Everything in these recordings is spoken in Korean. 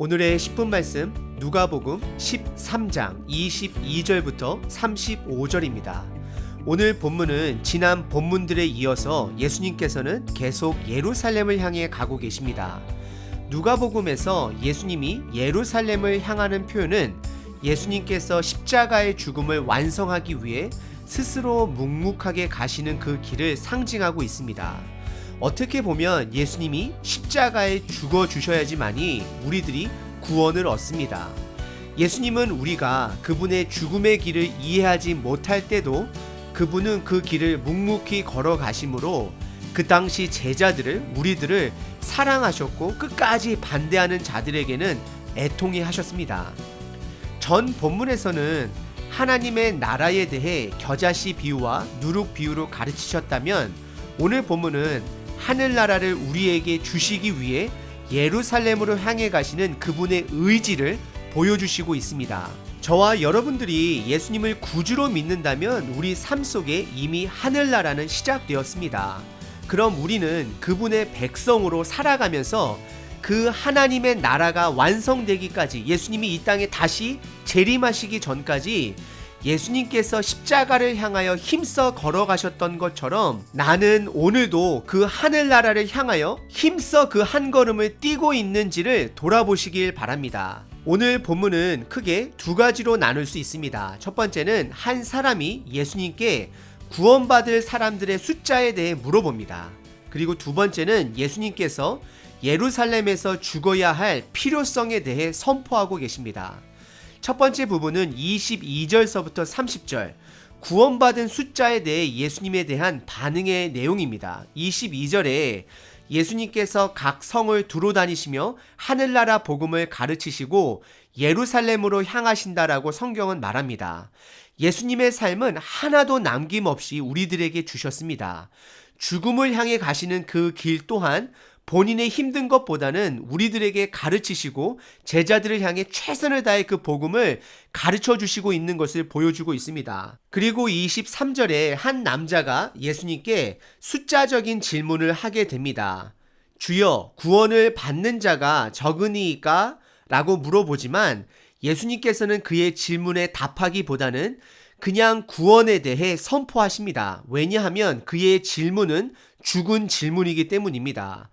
오늘의 10분 말씀 누가복음 13장 22절부터 35절입니다. 오늘 본문은 지난 본문들에 이어서 예수님께서는 계속 예루살렘을 향해 가고 계십니다. 누가복음에서 예수님이 예루살렘을 향하는 표현은 예수님께서 십자가의 죽음을 완성하기 위해 스스로 묵묵하게 가시는 그 길을 상징하고 있습니다. 어떻게 보면 예수님이 십자가에 죽어 주셔야지만이 우리들이 구원을 얻습니다. 예수님은 우리가 그분의 죽음의 길을 이해하지 못할 때도 그분은 그 길을 묵묵히 걸어가심으로 그 당시 제자들을 우리들을 사랑하셨고 끝까지 반대하는 자들에게는 애통해 하셨습니다. 전 본문에서는 하나님의 나라에 대해 겨자씨 비유와 누룩 비유로 가르치셨다면 오늘 본문은 하늘나라를 우리에게 주시기 위해 예루살렘으로 향해 가시는 그분의 의지를 보여주시고 있습니다. 저와 여러분들이 예수님을 구주로 믿는다면 우리 삶 속에 이미 하늘나라는 시작되었습니다. 그럼 우리는 그분의 백성으로 살아가면서 그 하나님의 나라가 완성되기까지 예수님이 이 땅에 다시 재림하시기 전까지 예수님께서 십자가를 향하여 힘써 걸어가셨던 것처럼 나는 오늘도 그 하늘나라를 향하여 힘써 그 한 걸음을 뛰고 있는지를 돌아보시길 바랍니다. 오늘 본문은 크게 두 가지로 나눌 수 있습니다. 첫 번째는 한 사람이 예수님께 구원받을 사람들의 숫자에 대해 물어봅니다. 그리고 두 번째는 예수님께서 예루살렘에서 죽어야 할 필요성에 대해 선포하고 계십니다. 첫 번째 부분은 22절서부터 30절 구원받은 숫자에 대해 예수님에 대한 반응의 내용입니다. 22절에 예수님께서 각 성을 두루 다니시며 하늘나라 복음을 가르치시고 예루살렘으로 향하신다라고 성경은 말합니다. 예수님의 삶은 하나도 남김없이 우리들에게 주셨습니다. 죽음을 향해 가시는 그 길 또한 본인의 힘든 것보다는 우리들에게 가르치시고 제자들을 향해 최선을 다해 그 복음을 가르쳐 주시고 있는 것을 보여주고 있습니다. 그리고 23절에 한 남자가 예수님께 숫자적인 질문을 하게 됩니다. 주여, 구원을 받는 자가 적으니까? 라고 물어보지만 예수님께서는 그의 질문에 답하기보다는 그냥 구원에 대해 선포하십니다. 왜냐하면 그의 질문은 죽은 질문이기 때문입니다.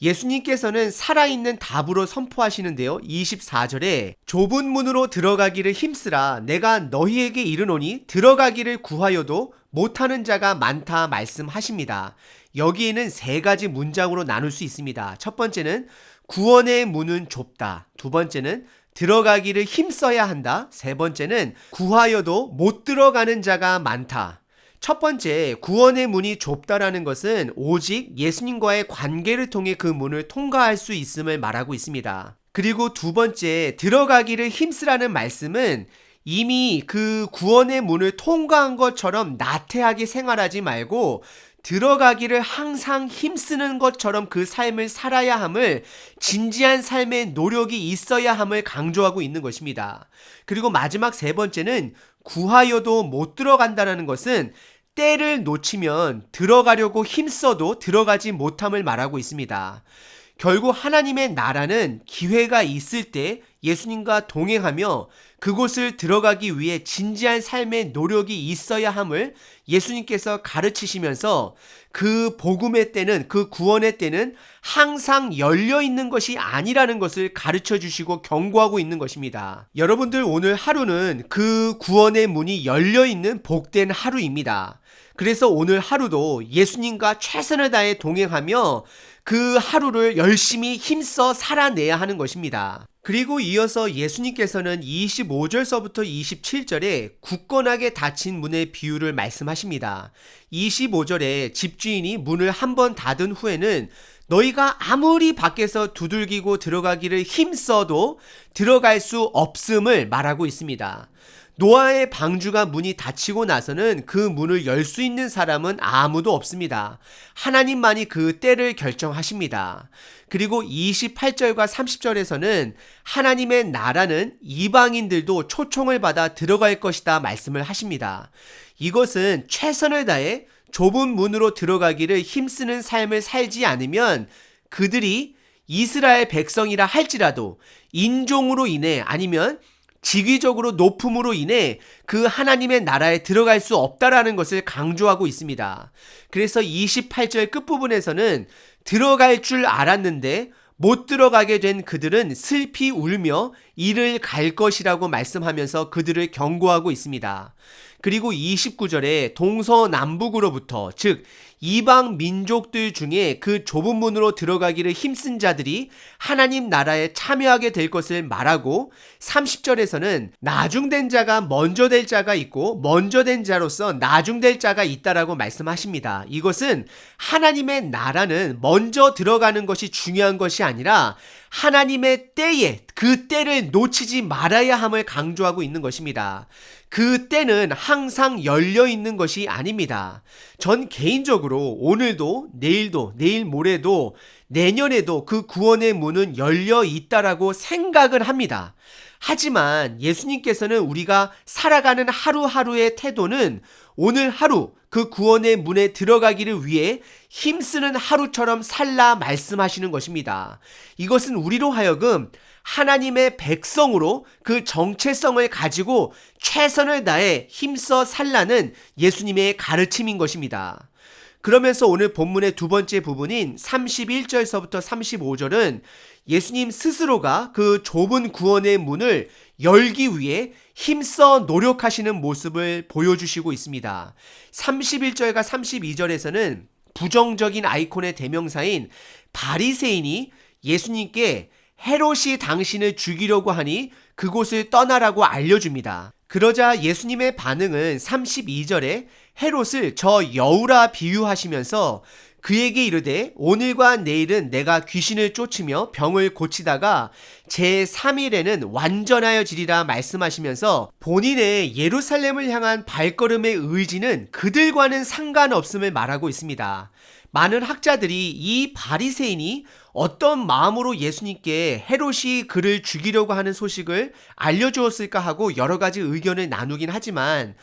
예수님께서는 살아있는 답으로 선포하시는데요. 24절에 좁은 문으로 들어가기를 힘쓰라. 내가 너희에게 이르노니 들어가기를 구하여도 못하는 자가 많다 말씀하십니다. 여기에는 세 가지 문장으로 나눌 수 있습니다. 첫 번째는 구원의 문은 좁다. 두 번째는 들어가기를 힘써야 한다. 세 번째는 구하여도 못 들어가는 자가 많다. 첫 번째, 구원의 문이 좁다라는 것은 오직 예수님과의 관계를 통해 그 문을 통과할 수 있음을 말하고 있습니다. 그리고 두 번째, 들어가기를 힘쓰라는 말씀은 이미 그 구원의 문을 통과한 것처럼 나태하게 생활하지 말고 들어가기를 항상 힘쓰는 것처럼 그 삶을 살아야 함을 진지한 삶의 노력이 있어야 함을 강조하고 있는 것입니다. 그리고 마지막 세 번째는 구하여도 못 들어간다는 것은 때를 놓치면 들어가려고 힘써도 들어가지 못함을 말하고 있습니다. 결국 하나님의 나라는 기회가 있을 때 예수님과 동행하며 그곳을 들어가기 위해 진지한 삶의 노력이 있어야 함을 예수님께서 가르치시면서 그 복음의 때는 그 구원의 때는 항상 열려 있는 것이 아니라는 것을 가르쳐 주시고 경고하고 있는 것입니다. 여러분들 오늘 하루는 그 구원의 문이 열려 있는 복된 하루입니다. 그래서 오늘 하루도 예수님과 최선을 다해 동행하며 그 하루를 열심히 힘써 살아내야 하는 것입니다. 그리고 이어서 예수님께서는 25절서부터 27절에 굳건하게 닫힌 문의 비유를 말씀하십니다. 25절에 집주인이 문을 한 번 닫은 후에는 너희가 아무리 밖에서 두들기고 들어가기를 힘써도 들어갈 수 없음을 말하고 있습니다. 노아의 방주가 문이 닫히고 나서는 그 문을 열 수 있는 사람은 아무도 없습니다. 하나님만이 그 때를 결정하십니다. 그리고 28절과 30절에서는 하나님의 나라는 이방인들도 초청을 받아 들어갈 것이다 말씀을 하십니다. 이것은 최선을 다해 좁은 문으로 들어가기를 힘쓰는 삶을 살지 않으면 그들이 이스라엘 백성이라 할지라도 인종으로 인해 아니면 직위적으로 높음으로 인해 그 하나님의 나라에 들어갈 수 없다라는 것을 강조하고 있습니다. 그래서 28절 끝부분에서는 들어갈 줄 알았는데 못 들어가게 된 그들은 슬피 울며 이를 갈 것이라고 말씀하면서 그들을 경고하고 있습니다. 그리고 29절에 동서남북으로부터 즉 이방 민족들 중에 그 좁은 문으로 들어가기를 힘쓴 자들이 하나님 나라에 참여하게 될 것을 말하고 30절에서는 나중된 자가 먼저 될 자가 있고 먼저 된 자로서 나중될 자가 있다라고 말씀하십니다. 이것은 하나님의 나라는 먼저 들어가는 것이 중요한 것이 아니라 하나님의 때에 그 때를 놓치지 말아야 함을 강조하고 있는 것입니다. 그 때는 항상 열려 있는 것이 아닙니다. 전 개인적으로 오늘도 내일도 내일 모레도 내년에도 그 구원의 문은 열려 있다라고 생각을 합니다. 하지만 예수님께서는 우리가 살아가는 하루하루의 태도는 오늘 하루 그 구원의 문에 들어가기를 위해 힘쓰는 하루처럼 살라 말씀하시는 것입니다. 이것은 우리로 하여금 하나님의 백성으로 그 정체성을 가지고 최선을 다해 힘써 살라는 예수님의 가르침인 것입니다. 그러면서 오늘 본문의 두 번째 부분인 31절서부터 35절은 예수님 스스로가 그 좁은 구원의 문을 열기 위해 힘써 노력하시는 모습을 보여주시고 있습니다. 31절과 32절에서는 부정적인 아이콘의 대명사인 바리새인이 예수님께 헤롯이 당신을 죽이려고 하니 그곳을 떠나라고 알려줍니다. 그러자 예수님의 반응은 32절에 헤롯을 저 여우라 비유하시면서 그에게 이르되 오늘과 내일은 내가 귀신을 쫓으며 병을 고치다가 제 3일에는 완전하여 지리라 말씀하시면서 본인의 예루살렘을 향한 발걸음의 의지는 그들과는 상관없음을 말하고 있습니다. 많은 학자들이 이 바리새인이 어떤 마음으로 예수님께 헤롯이 그를 죽이려고 하는 소식을 알려주었을까 하고 여러 가지 의견을 나누긴 하지만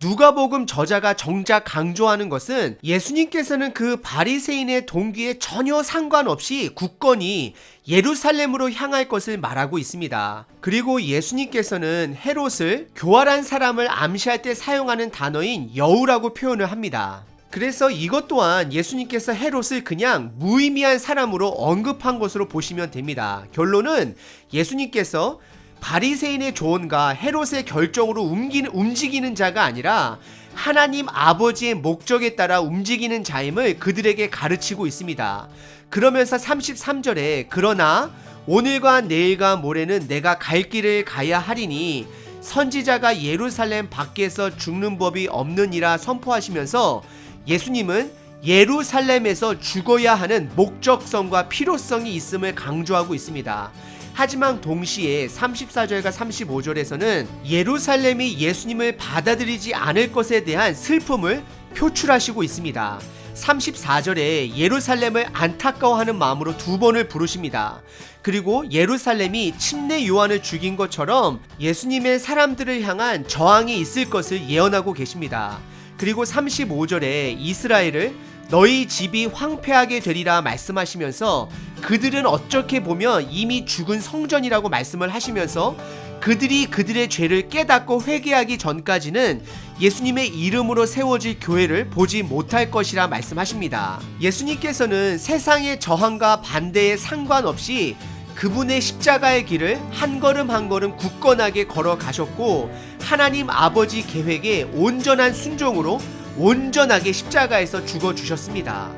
누가복음 저자가 정작 강조하는 것은 예수님께서는 그 바리새인의 동기에 전혀 상관없이 굳건히 예루살렘으로 향할 것을 말하고 있습니다. 그리고 예수님께서는 헤롯을 교활한 사람을 암시할 때 사용하는 단어인 여우라고 표현을 합니다. 그래서 이것 또한 예수님께서 헤롯을 그냥 무의미한 사람으로 언급한 것으로 보시면 됩니다. 결론은 예수님께서 바리새인의 조언과 헤롯의 결정으로 움기는, 움직이는 자가 아니라 하나님 아버지의 목적에 따라 움직이는 자임을 그들에게 가르치고 있습니다. 그러면서 33절에 그러나 오늘과 내일과 모레는 내가 갈 길을 가야 하리니 선지자가 예루살렘 밖에서 죽는 법이 없느니라 선포하시면서 예수님은 예루살렘에서 죽어야 하는 목적성과 필요성이 있음을 강조하고 있습니다. 하지만 동시에 34절과 35절에서는 예루살렘이 예수님을 받아들이지 않을 것에 대한 슬픔을 표출하시고 있습니다. 34절에 예루살렘을 안타까워하는 마음으로 두 번을 부르십니다. 그리고 예루살렘이 침례 요한을 죽인 것처럼 예수님의 사람들을 향한 저항이 있을 것을 예언하고 계십니다. 그리고 35절에 이스라엘을 너희 집이 황폐하게 되리라 말씀하시면서 그들은 어떻게 보면 이미 죽은 성전이라고 말씀을 하시면서 그들이 그들의 죄를 깨닫고 회개하기 전까지는 예수님의 이름으로 세워질 교회를 보지 못할 것이라 말씀하십니다. 예수님께서는 세상의 저항과 반대에 상관없이 그분의 십자가의 길을 한 걸음 한 걸음 굳건하게 걸어가셨고 하나님 아버지 계획에 온전한 순종으로 온전하게 십자가에서 죽어 주셨습니다.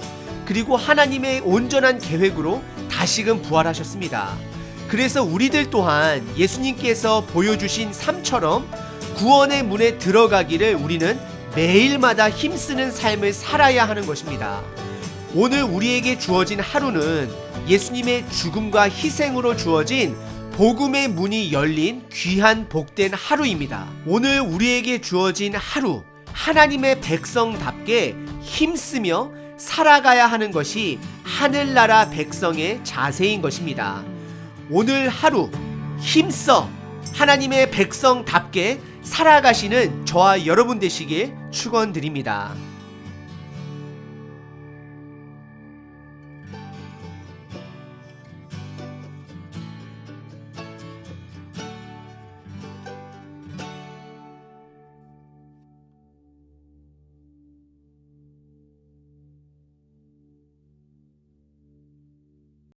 그리고 하나님의 온전한 계획으로 다시금 부활하셨습니다. 그래서 우리들 또한 예수님께서 보여주신 삶처럼 구원의 문에 들어가기를 우리는 매일마다 힘쓰는 삶을 살아야 하는 것입니다. 오늘 우리에게 주어진 하루는 예수님의 죽음과 희생으로 주어진 복음의 문이 열린 귀한 복된 하루입니다. 오늘 우리에게 주어진 하루, 하나님의 백성답게 힘쓰며 살아가야 하는 것이 하늘나라 백성의 자세인 것입니다. 오늘 하루 힘써 하나님의 백성답게 살아가시는 저와 여러분 되시길 축원드립니다.